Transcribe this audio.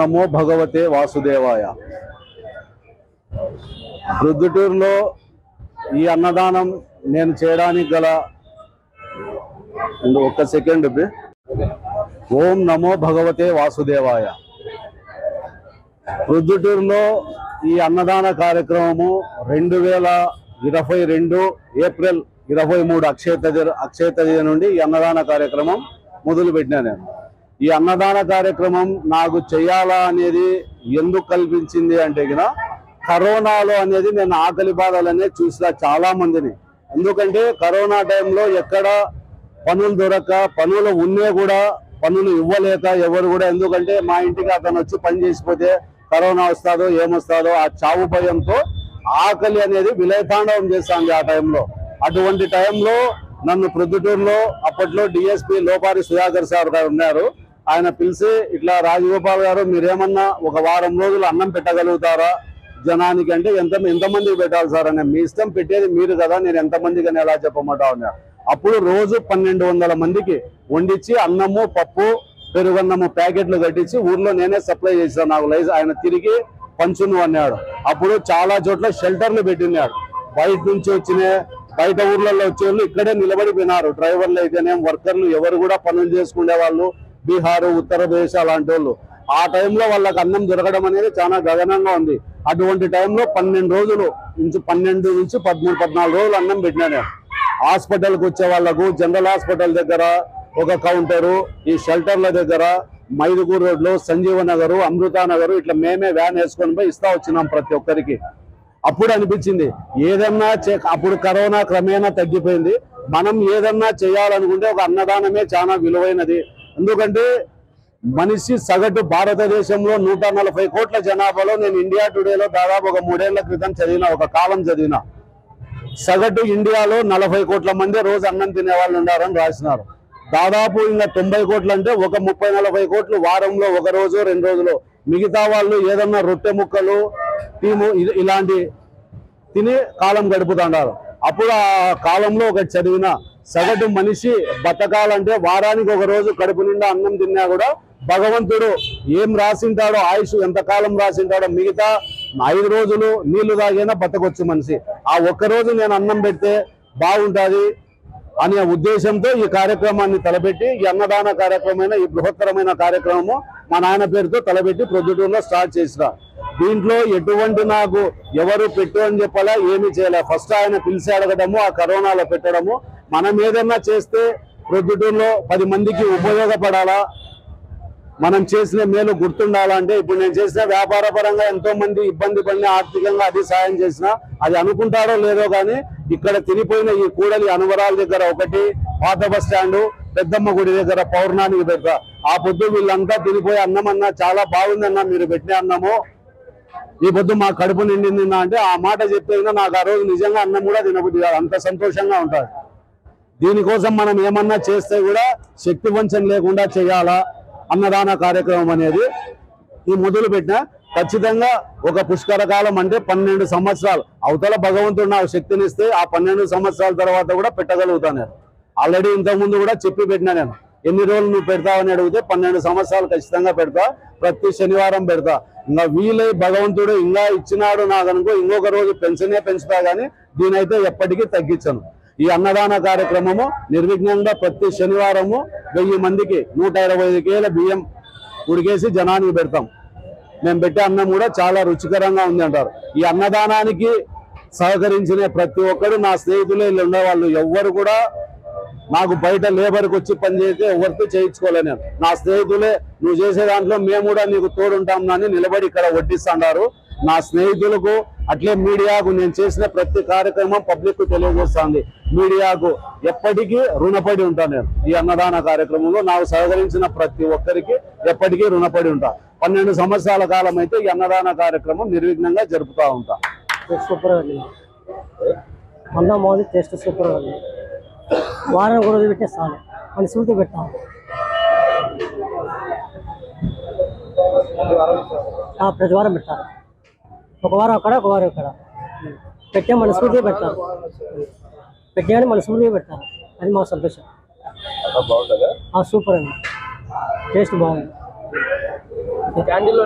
నమో భగవతే వాసుదేవాయ. రుద్దుటూరులో ఈ అన్నదానం నేను చేయడానికి గల ఒక్క సెకండ్ ఓం నమో భగవతే వాసుదేవాయ. రుద్దుటూరులో ఈ అన్నదాన కార్యక్రమము రెండు వేల ఇరవై రెండు ఏప్రిల్ ఇరవై మూడు అక్షయ తదియ అక్షయ తదియ నుండి ఈ అన్నదాన కార్యక్రమం మొదలు పెట్టినా నేను. ఈ అన్నదాన కార్యక్రమం నాకు చేయాలా అనేది ఎందుకు కల్పించింది అంటే గిన కరోనాలో అనేది నేను ఆకలి బాధలు చూసిన చాలా మందిని. ఎందుకంటే కరోనా టైంలో ఎక్కడ పనులు దొరక పనులు ఉన్నే కూడా పనులు ఇవ్వలేక ఎవరు కూడా ఎందుకంటే మా ఇంటికి అతను వచ్చి పని చేసిపోతే కరోనా వస్తాదో ఏమొస్తాదో ఆ చావు భయంతో ఆకలి అనేది విలయతాండవం చేస్తాంది ఆ టైంలో. అటువంటి టైంలో నన్ను ప్రొద్దుటూరులో అప్పట్లో డిఎస్పీ లోపారి సుధాకర్ సార్ గారు ఉన్నారు. ఆయన పిలిచి ఇట్లా రాజగోపాల్ గారు మీరేమన్నా ఒక వారం రోజులు అన్నం పెట్టగలుగుతారా జనానికి అంటే ఎంత ఎంతమందికి పెట్టాలి సార్ అని మీ ఇష్టం పెట్టేది మీరు కదా నేను ఎంతమందికి అని ఎలా చెప్పమంటా అప్పుడు రోజు పన్నెండు వందల మందికి వండించి అన్నము పప్పు పెరుగన్నము ప్యాకెట్లు కట్టించి ఊర్లో నేనే సప్లై చేశాను. నాకు లైజ్ ఆయన తిరిగి పంచును అన్నాడు. అప్పుడు చాలా చోట్ల షెల్టర్లు పెట్టినాడు. బయట నుంచి వచ్చిన బయట ఊర్లలో వచ్చేవాళ్ళు ఇక్కడే నిలబడిపోయినారు. డ్రైవర్లు అయితేనేం వర్కర్లు ఎవరు కూడా పనులు చేసుకునే వాళ్ళు బీహారు ఉత్తరప్రదేశ్ అలాంటి వాళ్ళు ఆ టైంలో వాళ్ళకి అన్నం దొరకడం అనేది చాలా గగనంగా ఉంది. అటువంటి టైంలో పన్నెండు రోజులు నుంచి పన్నెండు నుంచి పద్మూడు పద్నాలుగు రోజులు అన్నం పెట్టినాను. హాస్పిటల్కి వచ్చే వాళ్ళకు జనరల్ హాస్పిటల్ దగ్గర ఒక కౌంటరు ఈ షెల్టర్ల దగ్గర మైదుగూరు రోడ్లో సంజీవ నగరు అమృతానగరు ఇట్లా మేమే వ్యాన్ వేసుకొని పోయి ఇస్తా వచ్చినాం ప్రతి ఒక్కరికి. అప్పుడు అనిపించింది ఏదన్నా చే అప్పుడు కరోనా క్రమేణా తగ్గిపోయింది. మనం ఏదన్నా చేయాలనుకుంటే ఒక అన్నదానమే చాలా విలువైనది. ఎందుకంటే మనిషి సగటు భారతదేశంలో నూట నలభై కోట్ల జనాభాలో నేను ఇండియా టుడేలో దాదాపు ఒక మూడేళ్ళ క్రితం చదివిన ఒక కాలం చదివిన. సగటు ఇండియాలో నలభై కోట్ల మంది రోజు అన్నం తినే వాళ్ళు ఉన్నారని రాసినారు. దాదాపు ఇంకా తొంభై కోట్లు అంటే ఒక ముప్పై నలభై కోట్లు వారంలో ఒక రోజు రెండు రోజులు. మిగతా వాళ్ళు ఏదన్నా రొట్టె ముక్కలు టీము ఇ- ఇలాంటి తిని కాలం గడుపుతున్నారు అప్పుడు ఆ కాలంలో ఒకటి చదివిన సగటు మనిషి బతకాలంటే వారానికి ఒక రోజు కడుపు నిండా అన్నం తిన్నా కూడా భగవంతుడు ఏం రాసింటాడో ఆయుష్ ఎంతకాలం రాసింటాడో మిగతా ఐదు రోజులు నీళ్ళు తాగైనా బతకొచ్చు మనిషి. ఆ ఒక్క రోజు నేను అన్నం పెడితే బాగుంటుంది అనే ఉద్దేశంతో ఈ కార్యక్రమాన్ని తలపెట్టి ఈ అన్నదాన కార్యక్రమమైన ఈ బృహత్తరమైన కార్యక్రమము మా నాయన పేరుతో తలపెట్టి ప్రొద్దుటూరులో స్టార్ట్ చేసిన దీంట్లో ఎటువంటి నాకు ఎవరు పెట్టు అని చెప్పాలా ఏమీ చేయలే. ఫస్ట్ ఆయన పిలిచి అడగడము ఆ కరోనాలో పెట్టడము మనం ఏదన్నా చేస్తే ప్రొద్దుటూరులో పది మందికి ఉపయోగపడాలా? మనం చేసిన మేలు గుర్తుండాలంటే ఇప్పుడు నేను చేసిన వ్యాపార పరంగా ఎంతో మంది ఇబ్బంది పడిన ఆర్థికంగా అది సాయం చేసిన అది అనుకుంటారో లేదో కానీ ఇక్కడ తినిపోయిన ఈ కూడలి అనువరాల దగ్గర ఒకటి పాత బస్ స్టాండ్ పెద్దమ్మ గుడి దగ్గర పౌర్ణానికి దగ్గర ఆ పొద్దు వీళ్ళంతా తినిపోయి అన్నం అన్నా చాలా బాగుందన్నా మీరు పెట్టిన అన్నము. ఈ పొద్దు మా కడుపు నిండింది అంటే ఆ మాట చెప్పేదినా నాకు ఆ రోజు నిజంగా అన్నం కూడా తినబుద్ధి అంత సంతోషంగా ఉంటారు. దీనికోసం మనం ఏమన్నా చేస్తే కూడా శక్తి వంచన లేకుండా చేయాలా అన్నదాన కార్యక్రమం అనేది ఈ మొదలు పెట్టిన. ఖచ్చితంగా ఒక పుష్కర కాలం అంటే పన్నెండు సంవత్సరాలు. అవతల భగవంతుడు నాకు శక్తిని ఇస్తే ఆ పన్నెండు సంవత్సరాల తర్వాత కూడా పెట్టగలుగుతాను. నేను ఆల్రెడీ ఇంతకుముందు కూడా చెప్పి పెట్టినా నేను. ఎన్ని రోజులు నువ్వు పెడతావని అడిగితే పన్నెండు సంవత్సరాలు ఖచ్చితంగా పెడతా. ప్రతి శనివారం పెడతా. ఇంకా వీలై భగవంతుడు ఇంకా ఇచ్చినాడు నాకు అనుకో ఇంకొక రోజు పెన్షనే పెంచుతా గానీ దీనైతే ఎప్పటికీ తగ్గించను. ఈ అన్నదాన కార్యక్రమము నిర్విఘ్నంగా ప్రతి శనివారము వెయ్యి మందికి నూట ఇరవై ఐదు కేల బియ్యం ఉడికేసి జనానికి పెడతాం. మేము పెట్టే అన్నం కూడా చాలా రుచికరంగా ఉంది అంటారు. ఈ అన్నదానానికి సహకరించిన ప్రతి ఒక్కరు నా స్నేహితులే ఇల్లు ఉండేవాళ్ళు ఎవ్వరు కూడా నాకు బయట లేబర్కి వచ్చి పని చేస్తే ఎవరితో చేయించుకోలే నేను. నా స్నేహితులే నువ్వు చేసే దాంట్లో మేము కూడా నీకు తోడుంటాం అని నిలబడి ఇక్కడ వడ్డిస్తాడారు నా స్నేహితులకు అట్లే మీడియాకు నేను చేసిన ప్రతి కార్యక్రమం పబ్లిక్ తెలియజేస్తుంది. మీడియాకు ఎప్పటికీ రుణపడి ఉంటాను నేను. ఈ అన్నదాన కార్యక్రమంలో నాకు సహకరించిన ప్రతి ఒక్కరికి ఎప్పటికీ రుణపడి ఉంటా. పన్నెండు సంవత్సరాల కాలం అయితే ఈ అన్నదాన కార్యక్రమం నిర్విఘ్నంగా జరుపుతూ ఉంటా. సూపర్ ఉంది అన్నం టేస్ట్ సూపర్ వారం ఒక రోజు మన సూటి ఆ, ప్రతి వారం పెట్టాను ఒక వారం అక్కడ ఒక వారం ఇక్కడ. పెట్టే మన సూటి పెట్టాలి పెట్టామని మన సూటి పెట్టాలి అది మా సంతోషం. సూపర్ అండి టేస్ట్ బాగుంది. క్యాండిల్